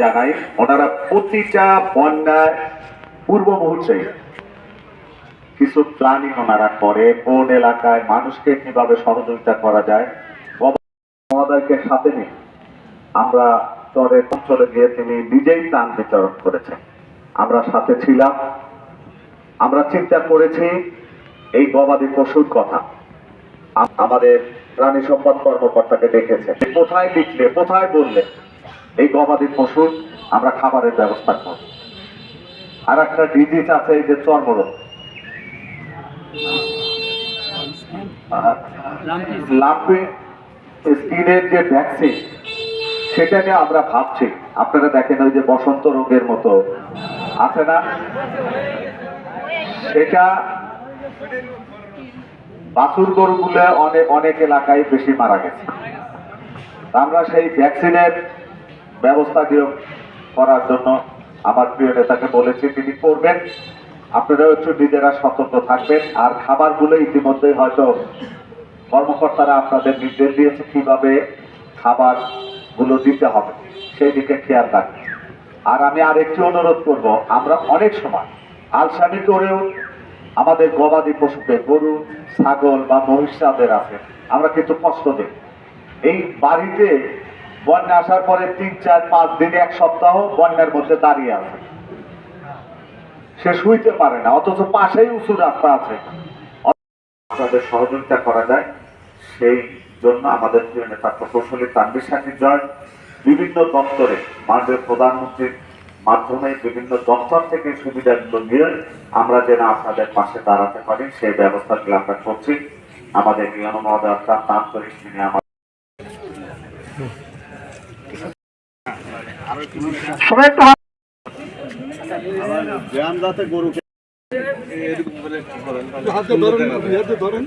জানাই, ওনারা প্রতিটা বন্যায় পূর্ব মুহূর্তে কিছু প্ল্যানিং ওনারা করে, কোন এলাকায় মানুষকে কীভাবে সহযোগিতা করা যায়। সাথে নিয়ে আমরা চরের অঞ্চলে গিয়ে তিনি নিজেই ত্রাণ বিতরণ করেছেন। আমরা সাথে ছিলাম। আমরা চিন্তা করেছি, এই গবাদি পশুর কথা। আমাদের প্রাণী সম্পদ কর্মকর্তাকে দেখেছে কোথায় লিখলে, কোথায় বললে? এই গবাদি পশুর আমরা খাবারের ব্যবস্থা করব। আর একটা ডিজিজ আছে এই যে চর্মরোগ। স্কিনের যে ভ্যাকসিন, সেটা নিয়ে আমরা ভাবছি। আপনারা দেখেন ওই যে বসন্ত রোগের মতো। আছে না? সেটা বাছুর গরুগুলো অনেক অনেক এলাকায় বেশি মারা গেছে। আমরা সেই ভ্যাকসিনের ব্যবস্থা করার জন্য আমার প্রিয় নেতাকে বলেছি, তিনি করবেন। আপনারাও একটু নিজেরা সতর্ক থাকবেন। আর খাবারগুলো ইতিমধ্যেই হয়তো কর্মকর্তারা আপনাদের নির্দেশ দিয়েছে কীভাবে খাবারগুলো দিতে হবে। সেই দিকে খেয়াল রাখবেন। আর আমি আর একটি অনুরোধ করব, আমরা অনেক সময় আলসামি করেও আমাদের গবাদি পশুকে গরু, ছাগল বা মহিষ যাদের আছে, আমরা কিন্তু কষ্ট দিই। এই বাড়িতে বন্যা আসার পরে তিন, চার, পাঁচ দিন এক সপ্তাহ বন্যার মধ্যে দাঁড়িয়ে আছে। সে শুইতে পারে না, অথচ পাশেই উঁচু রাস্তা আছে। আপনাদের সহযোগিতা করা যায়, সেই জন্য আমাদের প্রিয় নেতা প্রকৌশলী তানবির সাথী জয়। বিভিন্ন দপ্তরে মাননীয় প্রধানমন্ত্রীর মাধ্যমে বিভিন্ন দপ্তর থেকে সুবিধাগুলো নিয়ে আমরা যেন আপনাদের পাশে দাঁড়াতে পারি, সেই ব্যবস্থাগুলো আমরা করছি। আমাদের নিয়ম মহোদয় আন্তরিক তিনি আমার সবাই একটু হাতে ধরেন হাতে ধরেন।